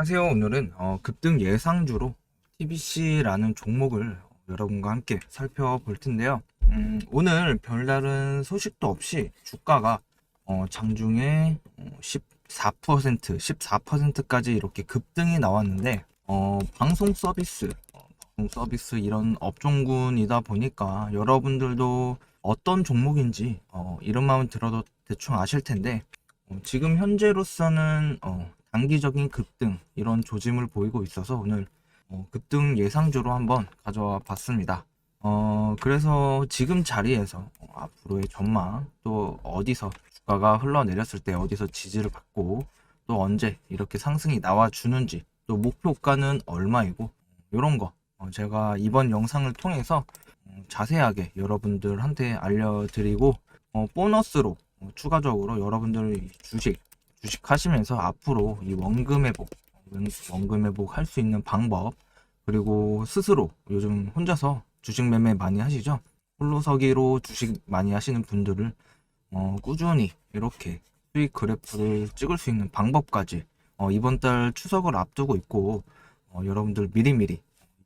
안녕하세요. 오늘은 어, 급등 예상주로 TBC라는 종목을 여러분과 함께 살펴볼 텐데요. 음, 오늘 별다른 소식도 없이 주가가 어, 장중에 어, 14%, 14%까지 이렇게 급등이 나왔는데 어, 방송 서비스, 어, 방송 서비스 이런 업종군이다 보니까 여러분들도 어떤 종목인지 어, 이름만 들어도 대충 아실 텐데 어, 지금 현재로서는 어, 단기적인 급등 이런 조짐을 보이고 있어서 오늘 어, 급등 예상주로 한번 가져와 봤습니다. 어, 그래서 지금 자리에서 어, 앞으로의 전망 또 어디서 주가가 흘러내렸을 때 어디서 지지를 받고 또 언제 이렇게 상승이 나와 주는지 또 목표가는 얼마이고 이런 거 어, 제가 이번 영상을 통해서 어, 자세하게 여러분들한테 알려드리고 어, 보너스로 어, 추가적으로 여러분들 이 주식 주식 하시면서 앞으로 이 원금 회복 원- 원금 회복 할 수 있는 방법 그리고 스스로 요즘 혼자서 주식 매매 많이 하시죠? 홀로 서기로 주식 많이 하시는 분들을 어, 꾸준히 이렇게 수익 그래프를 찍을 수 있는 방법까지 어, 이번 달 추석을 앞두고 있고 어, 여러분들 미리미리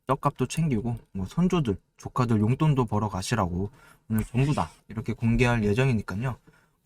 떡값도 챙기고 뭐 손주들 조카들 용돈도 벌어 가시라고 오늘 전부 다 이렇게 공개할 예정이니까요.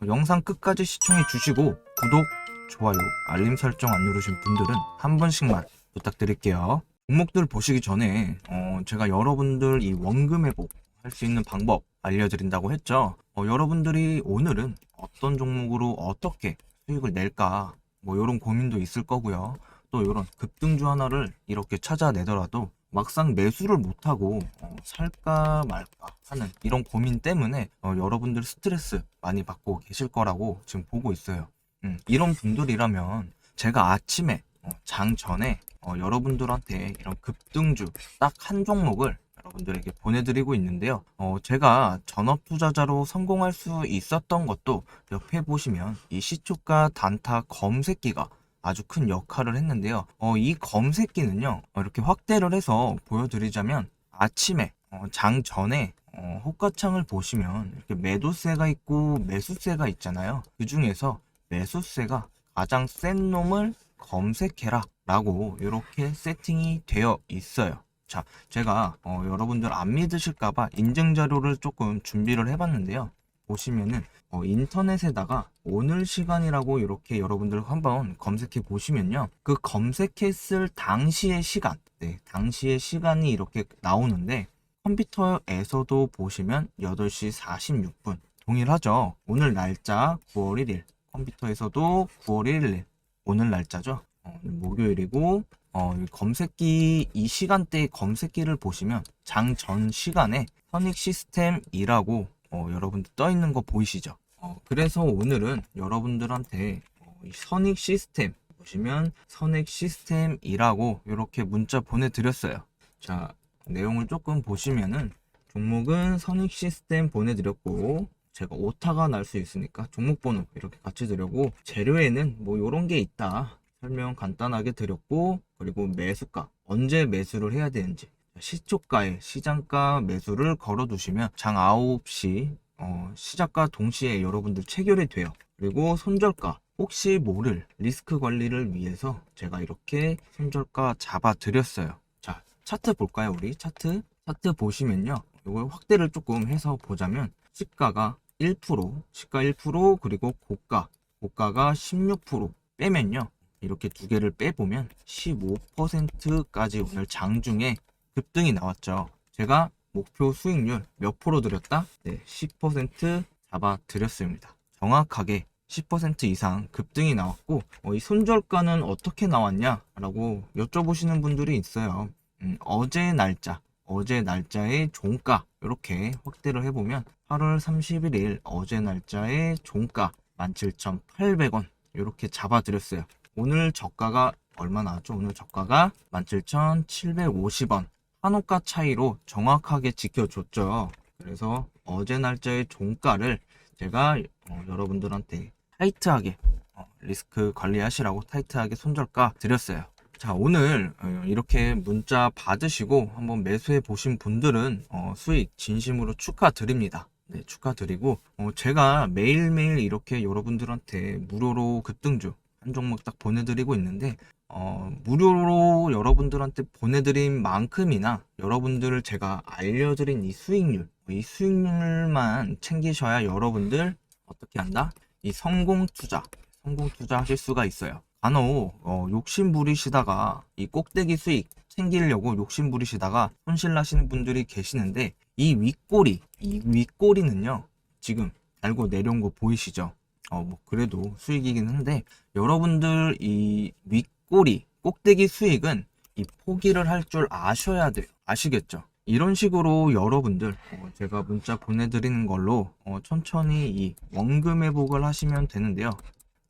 어, 영상 끝까지 시청해 주시고 구독, 좋아요, 알림 설정 안 누르신 분들은 한 번씩만 부탁드릴게요. 종목들 보시기 전에 어, 제가 여러분들 이 원금 회복 할 수 있는 방법 알려드린다고 했죠. 어, 여러분들이 오늘은 어떤 종목으로 어떻게 수익을 낼까 뭐 이런 고민도 있을 거고요. 또 이런 급등주 하나를 이렇게 찾아내더라도 막상 매수를 못하고 어, 살까 말까 하는 이런 고민 때문에 어, 여러분들 스트레스 많이 받고 계실 거라고 지금 보고 있어요. 음, 이런 분들이라면 제가 아침에 어, 장 전에 어, 여러분들한테 이런 급등주 딱 한 종목을 여러분들에게 보내드리고 있는데요. 어, 제가 전업 투자자로 성공할 수 있었던 것도 옆에 보시면 이 시초가 단타 검색기가 아주 큰 역할을 했는데요. 어, 이 검색기는요, 어, 이렇게 확대를 해서 보여드리자면 아침에 어, 장 전에 어, 호가창을 보시면 이렇게 매도세가 있고 매수세가 있잖아요. 그 중에서 매수세가 가장 센 놈을 검색해라 라고 이렇게 세팅이 되어 있어요. 자, 제가 어, 여러분들 안 믿으실까봐 인증 자료를 조금 준비를 해봤는데요. 보시면은 어, 인터넷에다가 오늘 시간이라고 이렇게 여러분들 한번 검색해 보시면요. 그 검색했을 당시의 시간, 네, 당시의 시간이 이렇게 나오는데 컴퓨터에서도 보시면 8시 46분 동일하죠. 오늘 날짜 9월 1일 컴퓨터에서도 9월 1일 오늘 날짜죠. 어, 목요일이고 어, 이 검색기 이 시간대의 검색기를 보시면 장전 시간에 선익 시스템이라고 어, 여러분들 떠 있는 거 보이시죠? 어, 그래서 오늘은 여러분들한테 어, 이 선익 시스템 보시면 선익 시스템이라고 이렇게 문자 보내드렸어요. 자 내용을 조금 보시면은 종목은 선익 시스템 보내드렸고 제가 오타가 날 수 있으니까 종목 번호 이렇게 같이 드렸고 재료에는 뭐 요런 게 있다 설명 간단하게 드렸고 그리고 매수가 언제 매수를 해야 되는지 시초가에 시장가 매수를 걸어 두시면 장 9시 어, 시작과 동시에 여러분들 체결이 돼요. 그리고 손절가 혹시 모를 리스크 관리를 위해서 제가 이렇게 손절가 잡아 드렸어요. 자 차트 볼까요 우리? 차트? 차트 보시면요. 이걸 확대를 조금 해서 보자면 시가가 1% 시가 1% 그리고 고가 고가가 16% 빼면요. 이렇게 두 개를 빼보면 15%까지 오늘 장중에 급등이 나왔죠. 제가 목표 수익률 몇 프로 드렸다? 네, 10% 잡아 드렸습니다. 정확하게 10% 이상 급등이 나왔고 어, 이 손절가는 어떻게 나왔냐라고 여쭤보시는 분들이 있어요. 음, 어제 날짜, 어제 날짜의 종가 이렇게 확대를 해보면 8월 31일 어제 날짜의 종가 17,800원 이렇게 잡아드렸어요. 오늘 저가가 얼마 나왔죠? 오늘 저가가 17,750원. 한호가 차이로 정확하게 지켜줬죠. 그래서 어제 날짜의 종가를 제가 어, 여러분들한테 타이트하게 어, 리스크 관리하시라고 타이트하게 손절가 드렸어요. 자, 오늘 어, 이렇게 문자 받으시고 한번 매수해 보신 분들은 어, 수익 진심으로 축하드립니다. 네, 축하드리고 어, 제가 매일매일 이렇게 여러분들한테 무료로 급등주 한 종목 딱 보내드리고 있는데 어, 무료로 여러분들한테 보내드린 만큼이나 여러분들을 제가 알려드린 이 수익률, 이 수익률만 챙기셔야 여러분들 어떻게 한다? 이 성공 투자, 성공 투자 하실 수가 있어요. 간혹 어, 욕심 부리시다가 이 꼭대기 수익 챙기려고 욕심 부리시다가 손실 나시는 분들이 계시는데 이 윗꼬리, 이 윗꼬리는요 지금 달고 내려온 거 보이시죠? 어, 뭐 그래도 수익이긴 한데 여러분들 이 윗 꼬리 꼭대기 수익은 이 포기를 할 줄 아셔야 돼요. 아시겠죠? 이런 식으로 여러분들 어, 제가 문자 보내드리는 걸로 어, 천천히 이 원금 회복을 하시면 되는데요.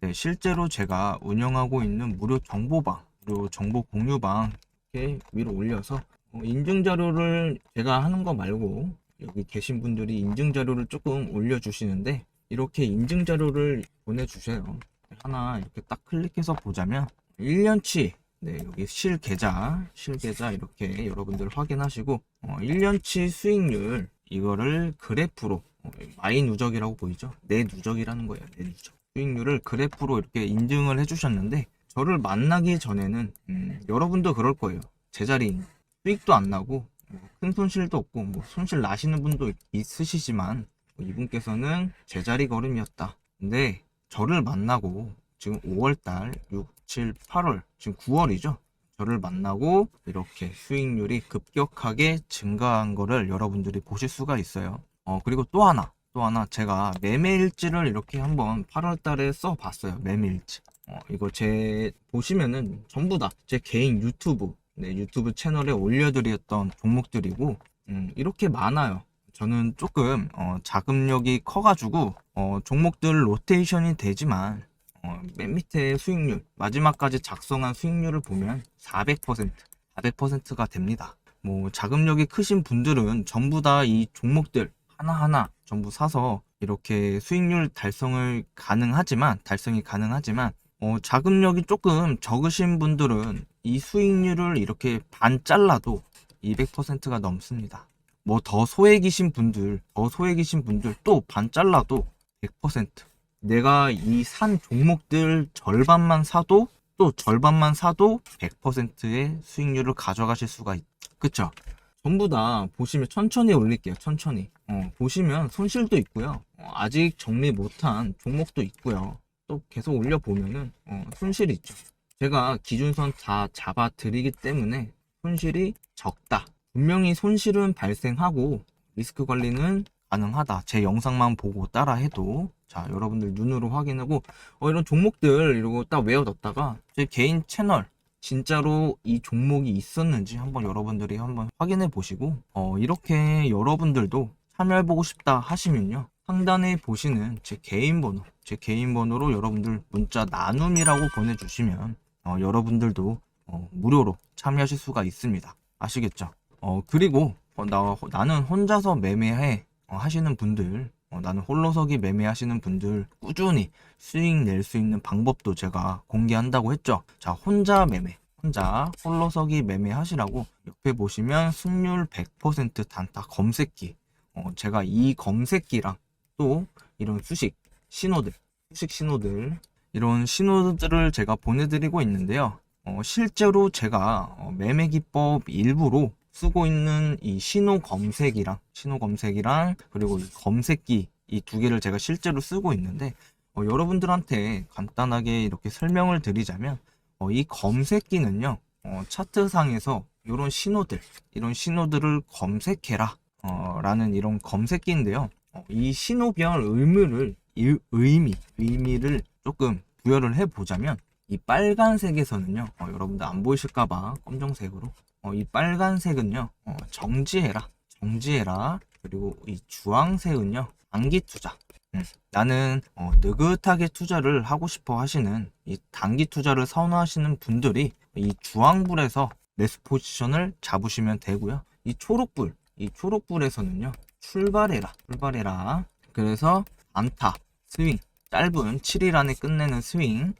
네, 실제로 제가 운영하고 있는 무료 정보방, 무료 정보 공유방 이렇게 위로 올려서 어, 인증 자료를 제가 하는 거 말고 여기 계신 분들이 인증 자료를 조금 올려주시는데 이렇게 인증 자료를 보내주세요. 하나 이렇게 딱 클릭해서 보자면 1년치 네 여기 실 계좌 실 계좌 이렇게 여러분들 확인하시고 어, 1년치 수익률 이거를 그래프로 어, 마이 누적이라고 보이죠? 내 누적이라는 거예요. 내 누적 수익률을 그래프로 이렇게 인증을 해주셨는데 저를 만나기 전에는 음, 여러분도 그럴 거예요. 제자리인 수익도 안 나고 뭐 큰 손실도 없고 뭐 손실 나시는 분도 있으시지만 뭐 이분께서는 제자리 걸음이었다. 근데 저를 만나고 지금 5월달 6, 7, 8월 지금 9월이죠. 저를 만나고 이렇게 수익률이 급격하게 증가한 거를 여러분들이 보실 수가 있어요. 어 그리고 또 하나 또 하나 제가 매매일지를 이렇게 한번 8월 달에 써 봤어요. 매매일지. 어 이거 제 보시면은 전부 다 제 개인 유튜브 네, 유튜브 채널에 올려드렸던 종목들이고 음, 이렇게 많아요. 저는 조금 어, 자금력이 커가지고 어, 종목들 로테이션이 되지만 어, 맨 밑에 수익률 마지막까지 작성한 수익률을 보면 400% 400%가 됩니다. 뭐 자금력이 크신 분들은 전부 다 이 종목들 하나하나 전부 사서 이렇게 수익률 달성을 가능하지만 달성이 가능하지만 어, 자금력이 조금 적으신 분들은 이 수익률을 이렇게 반 잘라도 200%가 넘습니다. 뭐 더 소액이신 분들, 더 소액이신 분들 또 반 잘라도 100%. 내가 이 산 종목들 절반만 사도 또 절반만 사도 100%의 수익률을 가져가실 수가 있. 그쵸? 전부 다 보시면 천천히 올릴게요. 천천히. 어, 보시면 손실도 있고요. 어, 아직 정리 못한 종목도 있고요. 또 계속 올려보면은 어, 손실이 있죠. 제가 기준선 다 잡아 드리기 때문에 손실이 적다. 분명히 손실은 발생하고 리스크 관리는 가능하다. 제 영상만 보고 따라 해도. 자 여러분들 눈으로 확인하고 어, 이런 종목들 이러고 딱 외워뒀다가 제 개인 채널 진짜로 이 종목이 있었는지 한번 여러분들이 한번 확인해 보시고 어, 이렇게 여러분들도 참여해보고 싶다 하시면요. 상단에 보시는 제 개인 번호 제 개인 번호로 여러분들 문자 나눔이라고 보내주시면 어, 여러분들도 어, 무료로 참여하실 수가 있습니다. 아시겠죠? 어, 그리고 어, 나, 나는 혼자서 매매해 어, 하시는 분들 어, 나는 홀로서기 매매하시는 분들 꾸준히 수익 낼 수 있는 방법도 제가 공개한다고 했죠. 자, 혼자 매매, 혼자 홀로서기 매매 하시라고 옆에 보시면 승률 100% 단타 검색기. 어, 제가 이 검색기랑 또 이런 수식 신호들, 수식 신호들, 이런 신호들을 제가 보내드리고 있는데요. 어, 실제로 제가 어, 매매 기법 일부로 쓰고 있는 이 신호 검색이랑 신호 검색이랑 그리고 이 검색기 이 두 개를 제가 실제로 쓰고 있는데 어, 여러분들한테 간단하게 이렇게 설명을 드리자면 어, 이 검색기는요 어, 차트상에서 이런 신호들 이런 신호들을 검색해라 어, 라는 이런 검색기인데요. 어, 이 신호별 의미를 이- 의미 의미를 조금 부여를 해보자면 이 빨간색에서는요 어, 여러분들 안 보이실까봐 검정색으로 어, 이 빨간색은요, 어, 정지해라. 정지해라. 그리고 이 주황색은요, 단기 투자. 음, 나는 어, 느긋하게 투자를 하고 싶어 하시는 이 단기 투자를 선호하시는 분들이 이 주황불에서 매수 포지션을 잡으시면 되고요. 이 초록불, 이 초록불에서는요, 출발해라. 출발해라. 그래서 안타, 스윙, 짧은 7일 안에 끝내는 스윙,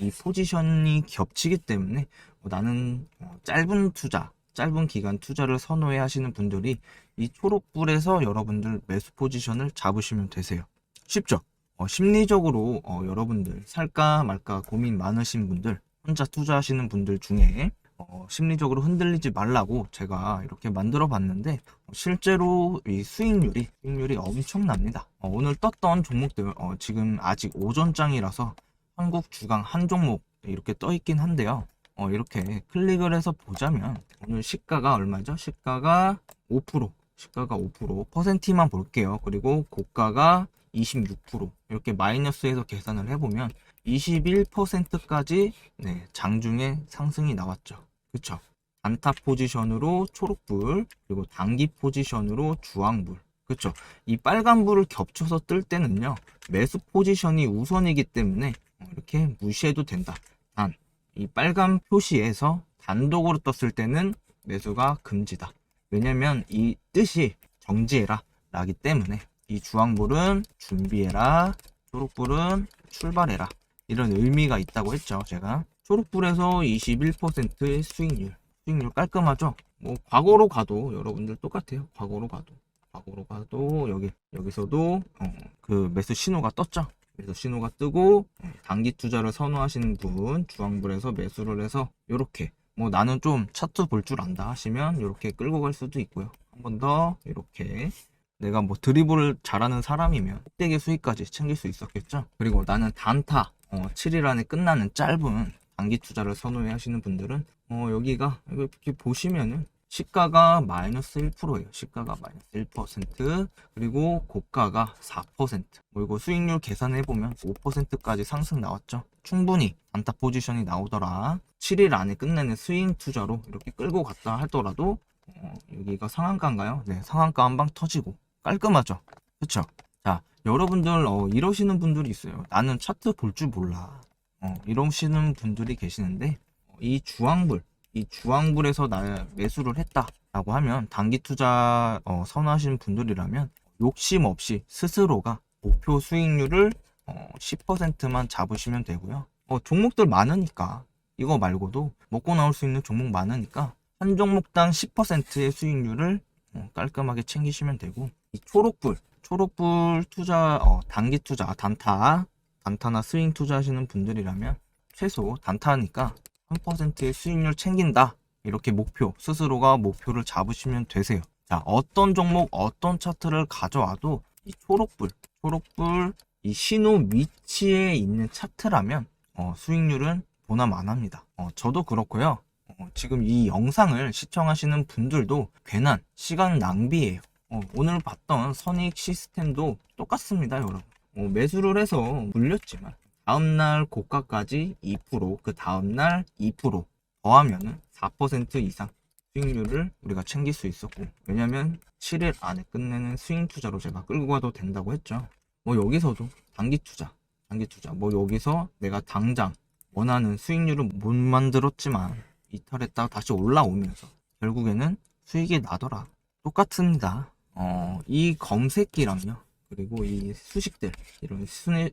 이 포지션이 겹치기 때문에 어, 나는 어, 짧은 투자, 짧은 기간 투자를 선호해 하시는 분들이 이 초록불에서 여러분들 매수 포지션을 잡으시면 되세요. 쉽죠? 어, 심리적으로 어, 여러분들 살까 말까 고민 많으신 분들 혼자 투자하시는 분들 중에 어, 심리적으로 흔들리지 말라고 제가 이렇게 만들어 봤는데 어, 실제로 이 수익률이 수익률이 엄청납니다. 어, 오늘 떴던 종목들 어, 지금 아직 오전장이라서 한국 주강 한 종목 이렇게 떠 있긴 한데요. 어, 이렇게 클릭을 해서 보자면 오늘 시가가 얼마죠? 시가가 5% 시가가 5% 퍼센티만 볼게요. 그리고 고가가 26% 이렇게 마이너스에서 계산을 해보면 21%까지 네, 장중에 상승이 나왔죠. 그쵸? 단타 포지션으로 초록불 그리고 단기 포지션으로 주황불 그쵸? 이 빨간불을 겹쳐서 뜰 때는요 매수 포지션이 우선이기 때문에 이렇게 무시해도 된다. 단 이 빨간 표시에서 단독으로 떴을 때는 매수가 금지다. 왜냐면 이 뜻이 정지해라 라기 때문에 이 주황불은 준비해라 초록불은 출발해라 이런 의미가 있다고 했죠 제가. 초록불에서 21%의 수익률 수익률 깔끔하죠? 뭐 과거로 가도 여러분들 똑같아요. 과거로 가도 과거로 가도 여기 여기서도 어, 그 매수 신호가 떴죠 매수 신호가 뜨고 어, 단기 투자를 선호하시는 분 주황불에서 매수를 해서 이렇게 뭐 나는 좀 차트 볼 줄 안다 하시면 이렇게 끌고 갈 수도 있고요. 한 번 더 이렇게 내가 뭐 드리블을 잘하는 사람이면 꼭대기 수익까지 챙길 수 있었겠죠. 그리고 나는 단타 어, 7일 안에 끝나는 짧은 단기 투자를 선호해 하시는 분들은 어, 여기가 이렇게 보시면은 시가가 마이너스 1%예요. 시가가 마이너스 1% 그리고 고가가 4%. 뭐 이거 수익률 계산해 보면 5%까지 상승 나왔죠. 충분히 단타 포지션이 나오더라. 7일 안에 끝내는 스윙 투자로 이렇게 끌고 갔다 하더라도 어, 여기가 상한가인가요? 네, 상한가 한 방 터지고 깔끔하죠. 그렇죠? 자, 여러분들 어, 이러시는 분들이 있어요. 나는 차트 볼 줄 몰라. 어, 이러시는 분들이 계시는데 어, 이 주황불 이 주황불에서 나 매수를 했다라고 하면 단기 투자 어, 선호하시는 분들이라면 욕심 없이 스스로가 목표 수익률을 어, 10%만 잡으시면 되고요. 어, 종목들 많으니까 이거 말고도 먹고 나올 수 있는 종목 많으니까 한 종목당 10%의 수익률을 어, 깔끔하게 챙기시면 되고 이 초록불 초록불 투자 어, 단기 투자 단타 단타나 스윙 투자하시는 분들이라면 최소 단타니까 3%의 수익률 챙긴다. 이렇게 목표, 스스로가 목표를 잡으시면 되세요. 자, 어떤 종목, 어떤 차트를 가져와도 이 초록불, 초록불, 이 신호 위치에 있는 차트라면 어, 수익률은 안 합니다. 어, 저도 그렇고요. 어, 지금 이 영상을 시청하시는 분들도 괜한 시간 낭비예요. 어, 오늘 봤던 선익 시스템도 똑같습니다, 여러분. 어, 매수를 해서 물렸지만 다음날 고가까지 2%, 그 다음날 2% 더하면은 4% 이상 수익률을 우리가 챙길 수 있었고 왜냐면 7일 안에 끝내는 스윙 투자로 제가 끌고 가도 된다고 했죠. 뭐 여기서도 단기 투자, 단기 투자. 뭐 여기서 내가 당장 원하는 수익률을 못 만들었지만 이탈했다가 다시 올라오면서 결국에는 수익이 나더라. 똑같습니다. 어, 이 검색기랑요. 그리고 이 수식들, 이런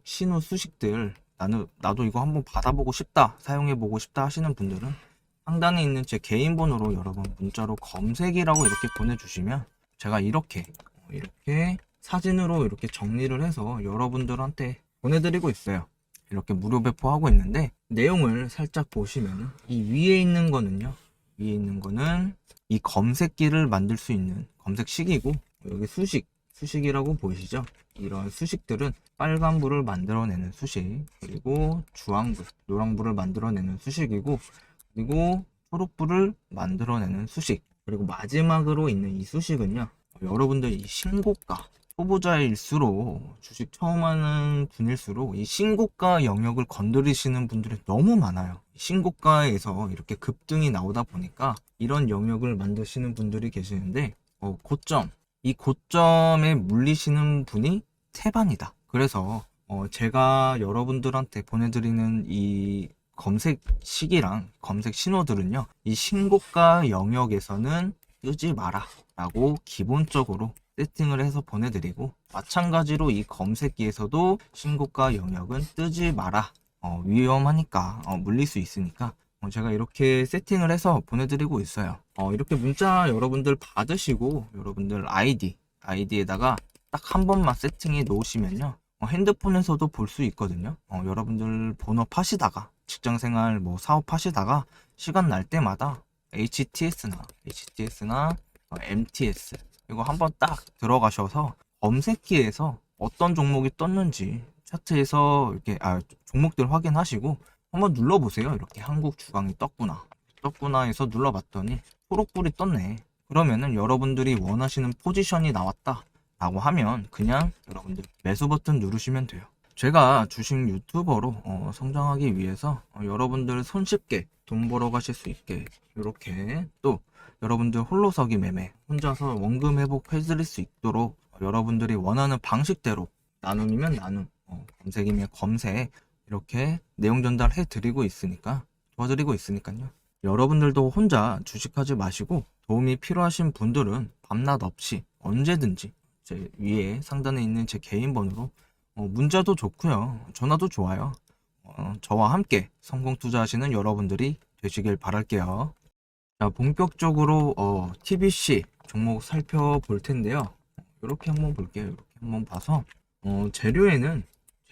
신호 수식들, 나는, 나도 이거 한번 받아보고 싶다, 사용해보고 싶다 하시는 분들은 상단에 있는 제 개인 번호로 여러분 문자로 검색이라고 이렇게 보내주시면 제가 이렇게, 어, 이렇게 사진으로 이렇게 정리를 해서 여러분들한테 보내드리고 있어요. 이렇게 무료 배포하고 있는데 내용을 살짝 보시면 이 위에 있는 거는요. 위에 있는 거는 이 검색기를 만들 수 있는 검색식이고 여기 수식 수식이라고 보이시죠? 이런 수식들은 빨간불을 만들어내는 수식 그리고 주황불, 노랑불을 만들어내는 수식이고 그리고 초록불을 만들어내는 수식 그리고 마지막으로 있는 이 수식은요 여러분들 이 신고가 초보자일수록 주식 처음 하는 분일수록 이 신고가 영역을 건드리시는 분들이 너무 많아요. 신고가에서 이렇게 급등이 나오다 보니까 이런 영역을 만드시는 분들이 계시는데 어, 고점 이 고점에 물리시는 분이 태반이다. 그래서 어, 제가 여러분들한테 보내드리는 이 검색 시기랑 검색 신호들은요, 이 신고가 영역에서는 뜨지 마라. 라고 기본적으로 세팅을 해서 보내드리고, 마찬가지로 이 검색기에서도 신고가 영역은 뜨지 마라. 어, 위험하니까, 어, 물릴 수 있으니까, 어, 제가 이렇게 세팅을 해서 보내드리고 있어요. 어, 이렇게 문자 여러분들 받으시고, 여러분들 아이디, 아이디에다가 딱 한 번만 세팅해 놓으시면요. 어, 핸드폰에서도 볼 수 있거든요. 어, 여러분들 본업 하시다가 직장 생활 뭐 사업 하시다가 시간 날 때마다 HTS나 HTS나 어, MTS 이거 한번 딱 들어가셔서 검색기에서 어떤 종목이 떴는지 차트에서 이렇게 아 종목들 확인하시고 한번 눌러보세요. 이렇게 한국 주강이 떴구나 떴구나 해서 눌러봤더니 초록불이 떴네. 그러면은 여러분들이 원하시는 포지션이 나왔다 라고 하면 그냥 여러분들 매수 버튼 누르시면 돼요. 제가 주식 유튜버로 어, 성장하기 위해서 어, 여러분들 손쉽게 돈 벌어 가실 수 있게 이렇게 또 여러분들 홀로서기 매매 혼자서 원금 회복 해드릴 수 있도록 어, 여러분들이 원하는 방식대로 나눔이면 나눔 어, 검색이면 검색 이렇게 내용 전달해 드리고 있으니까 도와드리고 있으니까요. 여러분들도 혼자 주식하지 마시고 도움이 필요하신 분들은 밤낮 없이 언제든지 제 위에 상단에 있는 제 개인 번호로 어, 문자도 좋고요. 전화도 좋아요. 어, 저와 함께 성공 투자하시는 여러분들이 되시길 바랄게요. 자, 본격적으로 어, TBC 종목 살펴볼 텐데요. 이렇게 한번 볼게요. 이렇게 한번 봐서 어, 재료에는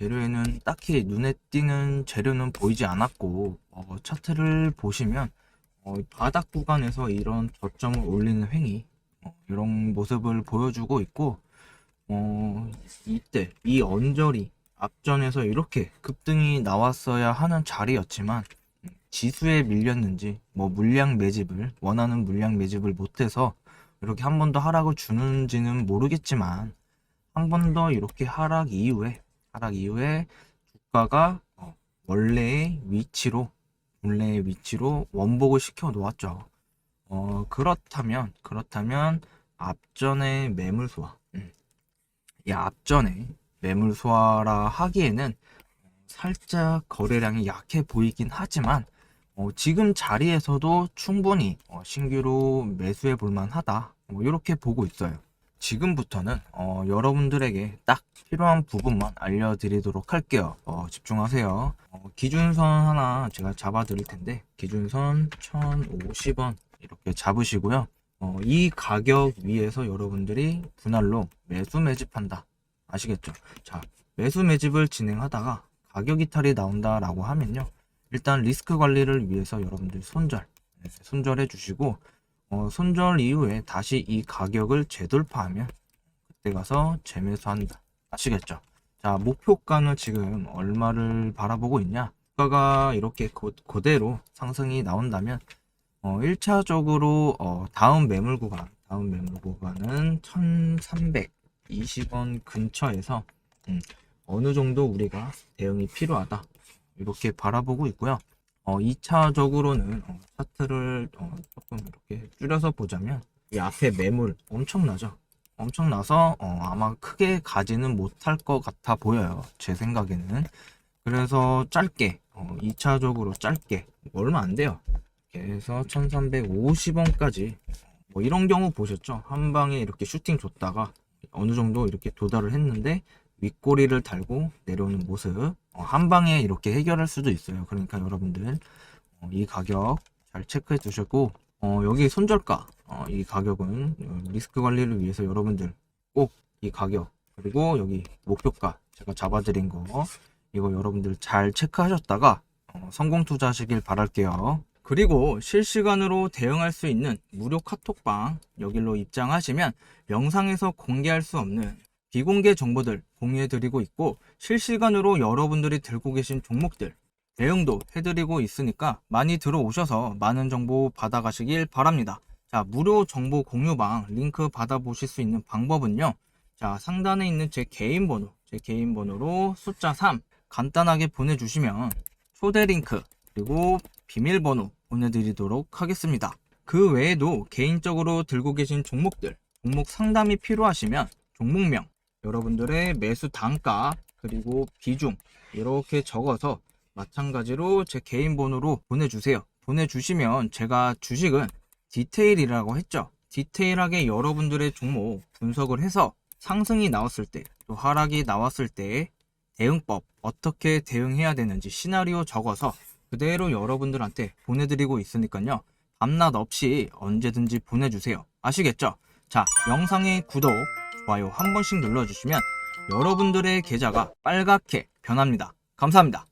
재료에는 딱히 눈에 띄는 재료는 보이지 않았고 어, 차트를 보시면 어, 바닥 구간에서 이런 저점을 올리는 횡이 어, 이런 모습을 보여주고 있고 어, 이때 이 언저리 앞전에서 이렇게 급등이 나왔어야 하는 자리였지만 음, 지수에 밀렸는지 뭐 물량 매집을 원하는 물량 매집을 못해서 이렇게 한 번 더 하락을 주는지는 모르겠지만 한 번 더 이렇게 하락 이후에 하락 이후에 주가가 어, 원래의 위치로 원래의 위치로 원복을 시켜 놓았죠. 어, 그렇다면 그렇다면 앞전의 매물 소화 음. 이 앞전에 매물 소화라 하기에는 살짝 거래량이 약해 보이긴 하지만 어, 지금 자리에서도 충분히 어, 신규로 매수해 볼 만 하다 뭐 이렇게 보고 있어요. 지금부터는 어, 여러분들에게 딱 필요한 부분만 알려드리도록 할게요. 어, 집중하세요. 어, 기준선 하나 제가 잡아 드릴 텐데 기준선 1050원 이렇게 잡으시고요. 어, 이 가격 위에서 여러분들이 분할로 매수 매집한다. 아시겠죠? 자, 매수 매집을 진행하다가 가격 이탈이 나온다라고 하면요. 일단 리스크 관리를 위해서 여러분들 손절, 네, 손절해 주시고, 어, 손절 이후에 다시 이 가격을 재돌파하면 그때 가서 재매수한다. 아시겠죠? 자, 목표가는 지금 얼마를 바라보고 있냐? 주가가 이렇게 고, 그대로 상승이 나온다면 어, 1차적으로 어, 다음 매물 구간, 다음 매물 구간은 1320원 근처에서 음, 어느 정도 우리가 대응이 필요하다. 이렇게 바라보고 있고요. 어, 2차적으로는 어, 차트를 어, 조금 이렇게 줄여서 보자면 이 앞에 매물 엄청나죠. 엄청나서 어, 아마 크게 가지는 못할 것 같아 보여요. 제 생각에는. 그래서 짧게 어, 2차적으로 짧게 얼마 안 돼요. 그래서 1350원까지 뭐 이런 경우 보셨죠? 한 방에 이렇게 슈팅 줬다가 어느 정도 이렇게 도달을 했는데 윗꼬리를 달고 내려오는 모습 어, 한 방에 이렇게 해결할 수도 있어요. 그러니까 여러분들 어, 이 가격 잘 체크해 두셨고 어, 여기 손절가 어, 이 가격은 어, 리스크 관리를 위해서 여러분들 꼭 이 가격 그리고 여기 목표가 제가 잡아드린 거 이거 여러분들 잘 체크하셨다가 어, 성공 투자하시길 바랄게요. 그리고 실시간으로 대응할 수 있는 무료 카톡방 여기로 입장하시면 영상에서 공개할 수 없는 비공개 정보들 공유해드리고 있고 실시간으로 여러분들이 들고 계신 종목들 대응도 해드리고 있으니까 많이 들어오셔서 많은 정보 받아가시길 바랍니다. 자, 무료 정보 공유방 링크 받아보실 수 있는 방법은요. 자, 상단에 있는 제 개인 번호, 제 개인 번호로 숫자 3 간단하게 보내주시면 초대 링크 그리고 비밀번호 보내드리도록 하겠습니다. 그 외에도 개인적으로 들고 계신 종목들, 종목 상담이 필요하시면 종목명, 여러분들의 매수 단가, 그리고 비중 이렇게 적어서 마찬가지로 제 개인 번호로 보내주세요. 보내주시면 제가 주식은 디테일이라고 했죠. 디테일하게 여러분들의 종목 분석을 해서 상승이 나왔을 때, 또 하락이 나왔을 때 대응법 어떻게 대응해야 되는지 시나리오 적어서 그대로 여러분들한테 보내드리고 있으니까요. 밤낮 없이 언제든지 보내주세요. 아시겠죠? 자, 영상의 구독, 좋아요 한 번씩 눌러주시면 여러분들의 계좌가 빨갛게 변합니다. 감사합니다.